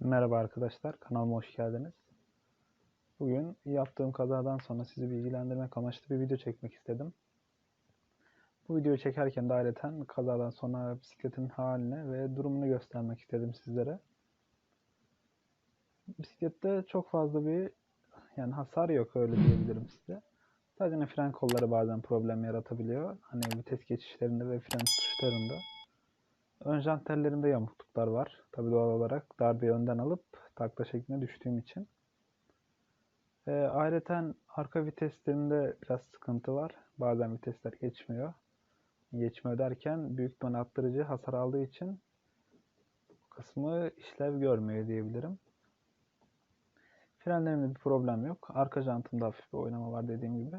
Merhaba arkadaşlar, kanalıma hoş geldiniz. Bugün yaptığım kazadan sonra sizi bilgilendirmek amaçlı bir video çekmek istedim. Bu videoyu çekerken de ayrıca kazadan sonra bisikletin halini ve durumunu göstermek istedim sizlere. Bisiklette çok fazla bir yani hasar yok öyle diyebilirim size. Sadece fren kolları bazen problem yaratabiliyor. Hani vites geçişlerinde ve fren tuşlarında. Ön jant tellerimde yamukluklar var. Tabii doğal olarak darbeyi önden alıp takla şeklinde düştüğüm için. E, ayrıca arka viteslerinde biraz sıkıntı var. Bazen vitesler geçmiyor. Geçmiyor derken büyük bir attırıcı hasar aldığı için bu kısmı işlev görmüyor diyebilirim. Frenlerimde bir problem yok. Arka jantımda hafif bir oynama var dediğim gibi.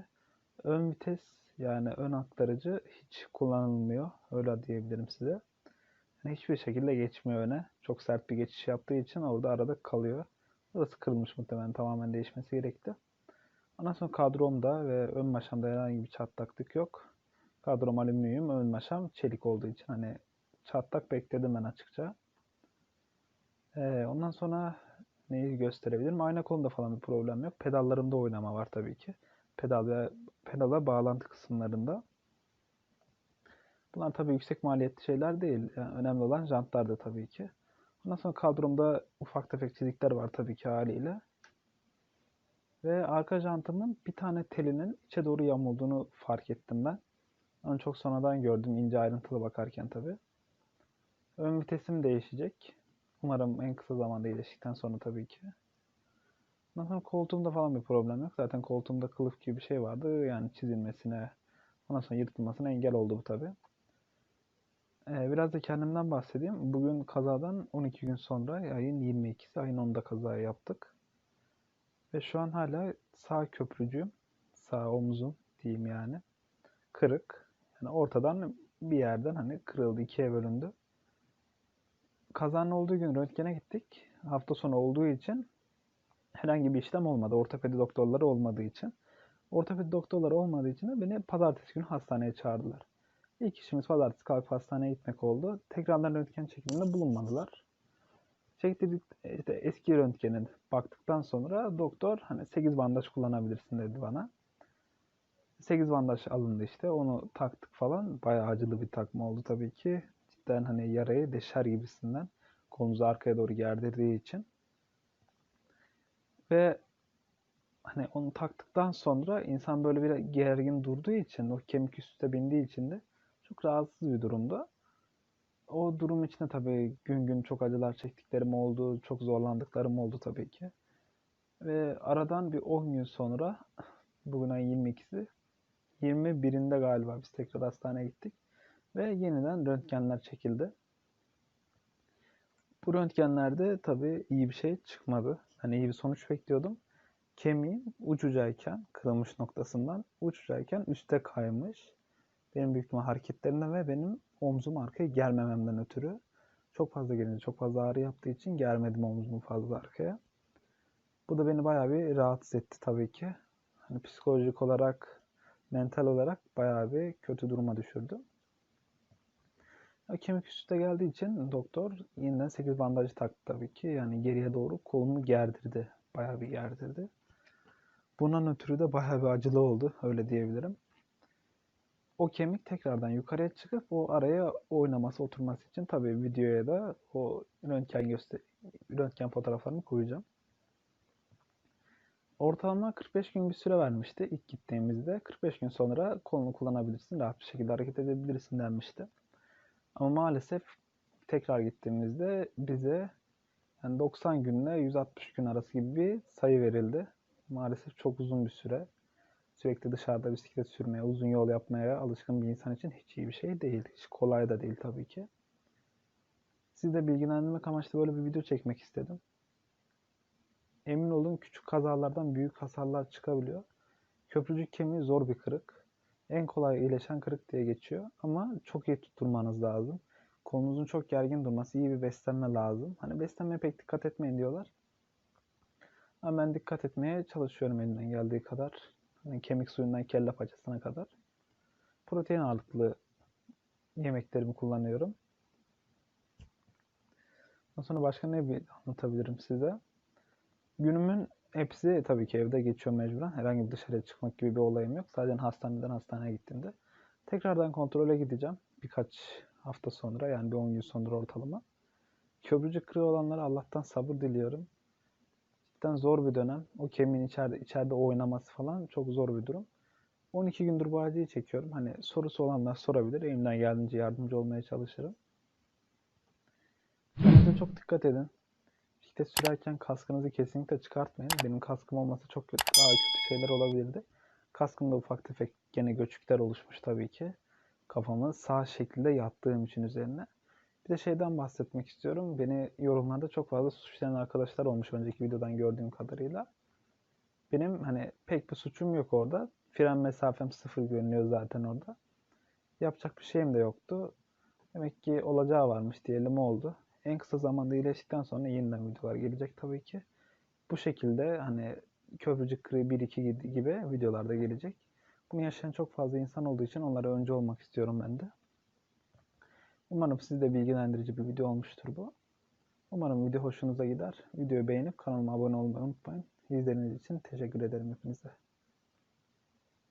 Ön vites yani ön aktarıcı hiç kullanılmıyor. Öyle diyebilirim size. Yani hiçbir şekilde geçmiyor öne. Çok sert bir geçiş yaptığı için orada arada kalıyor. Burası kırılmış muhtemelen tamamen değişmesi gerekti. Ondan sonra kadromda ve ön maşamda herhangi bir çatlaklık yok. Kadrom alüminyum, ön maşam çelik olduğu için hani çatlak bekledim ben açıkça. Ee, ondan sonra neyi gösterebilirim? Ayna kolunda falan bir problem yok. Pedallarımda oynama var tabii ki. Pedal ve pedala bağlantı kısımlarında. Bunlar tabii yüksek maliyetli şeyler değil. Yani önemli olan jantlar da tabii ki. Ondan sonra kadromda ufak tefek çizikler var tabii ki haliyle. Ve arka jantımın bir tane telinin içe doğru yamulduğunu fark ettim ben. Onu çok sonradan gördüm ince ayrıntılı bakarken tabii. Ön vitesim değişecek. Umarım en kısa zamanda iyileştikten sonra tabii ki. Ondan sonra koltuğumda falan bir problem yok. Zaten koltuğumda kılıf gibi bir şey vardı. Yani çizilmesine, ondan sonra yırtılmasına engel oldu bu tabii. Ee, biraz da kendimden bahsedeyim. Bugün kazadan 12 gün sonra ayın 22'si, ayın 10'da kaza yaptık. Ve şu an hala sağ köprücüğüm, sağ omzum diyeyim yani. Kırık. Yani ortadan bir yerden hani kırıldı, ikiye bölündü. Kazanın olduğu gün röntgene gittik. Hafta sonu olduğu için herhangi bir işlem olmadı. Ortopedi doktorları olmadığı için. Ortopedi doktorları olmadığı için de beni pazartesi günü hastaneye çağırdılar. İlk işimiz pazartesi kalkıp hastaneye gitmek oldu. Tekrardan röntgen çekiminde bulunmadılar. Çektirdik işte eski röntgene baktıktan sonra doktor hani 8 bandaj kullanabilirsin dedi bana. 8 bandaj alındı işte onu taktık falan. Bayağı acılı bir takma oldu tabii ki. Cidden hani yarayı deşer gibisinden kolunuzu arkaya doğru gerdirdiği için. Ve hani onu taktıktan sonra insan böyle bir gergin durduğu için o kemik üstte bindiği için de çok rahatsız bir durumda. O durum içinde tabii gün gün çok acılar çektiklerim oldu, çok zorlandıklarım oldu tabii ki. Ve aradan bir 10 gün sonra, bugün ayın 22'si, 21'inde galiba biz tekrar hastaneye gittik. Ve yeniden röntgenler çekildi. Bu röntgenlerde tabii iyi bir şey çıkmadı. Hani iyi bir sonuç bekliyordum. Kemiğim ucucayken, kırılmış noktasından ucucayken üste kaymış benim büyük ihtimal hareketlerimden ve benim omzum arkaya germememden ötürü çok fazla gelince çok fazla ağrı yaptığı için germedim omzumu fazla arkaya. Bu da beni bayağı bir rahatsız etti tabii ki. Hani psikolojik olarak, mental olarak bayağı bir kötü duruma düşürdü. Kemik üstüne geldiği için doktor yeniden 8 bandajı taktı tabii ki. Yani geriye doğru kolumu gerdirdi. Bayağı bir gerdirdi. Bundan ötürü de bayağı bir acılı oldu. Öyle diyebilirim o kemik tekrardan yukarıya çıkıp o araya oynaması, oturması için tabii videoya da o röntgen göster röntgen fotoğraflarını koyacağım. Ortalama 45 gün bir süre vermişti ilk gittiğimizde. 45 gün sonra kolunu kullanabilirsin, rahat bir şekilde hareket edebilirsin denmişti. Ama maalesef tekrar gittiğimizde bize yani 90 günle 160 gün arası gibi bir sayı verildi. Maalesef çok uzun bir süre sürekli dışarıda bisiklet sürmeye, uzun yol yapmaya alışkın bir insan için hiç iyi bir şey değil. Hiç kolay da değil tabii ki. Sizi de bilgilendirmek amaçlı böyle bir video çekmek istedim. Emin olun küçük kazalardan büyük hasarlar çıkabiliyor. Köprücük kemiği zor bir kırık. En kolay iyileşen kırık diye geçiyor. Ama çok iyi tutturmanız lazım. Kolunuzun çok gergin durması, iyi bir beslenme lazım. Hani beslenmeye pek dikkat etmeyin diyorlar. Ama ben dikkat etmeye çalışıyorum elimden geldiği kadar. Hani kemik suyundan kelle paçasına kadar. Protein ağırlıklı yemeklerimi kullanıyorum. Ondan sonra başka ne bir anlatabilirim size? Günümün hepsi tabii ki evde geçiyor mecburen. Herhangi bir dışarıya çıkmak gibi bir olayım yok. Sadece hastaneden hastaneye gittiğimde. Tekrardan kontrole gideceğim. Birkaç hafta sonra yani bir 10 gün sonra ortalama. Köprücük kırığı olanlara Allah'tan sabır diliyorum. Cidden zor bir dönem. O kemiğin içeride, içeride oynaması falan çok zor bir durum. 12 gündür bu acıyı çekiyorum. Hani sorusu olanlar sorabilir. Elimden geldiğince yardımcı olmaya çalışırım. Kendinize çok dikkat edin. Bisiklet sürerken kaskınızı kesinlikle çıkartmayın. Benim kaskım olmasa çok kötü, daha kötü şeyler olabilirdi. Kaskımda ufak tefek gene göçükler oluşmuş tabii ki. Kafamı sağ şekilde yattığım için üzerine. Bir de şeyden bahsetmek istiyorum. Beni yorumlarda çok fazla suçlayan arkadaşlar olmuş önceki videodan gördüğüm kadarıyla. Benim hani pek bir suçum yok orada. Fren mesafem sıfır görünüyor zaten orada. Yapacak bir şeyim de yoktu. Demek ki olacağı varmış diyelim oldu. En kısa zamanda iyileştikten sonra yeniden videolar gelecek tabii ki. Bu şekilde hani köprücük kırığı 1-2 gibi videolarda gelecek. Bunu yaşayan çok fazla insan olduğu için onlara önce olmak istiyorum ben de. Umarım sizde bilgilendirici bir video olmuştur bu. Umarım video hoşunuza gider. Videoyu beğenip kanalıma abone olmayı unutmayın. İzlediğiniz için teşekkür ederim hepinize.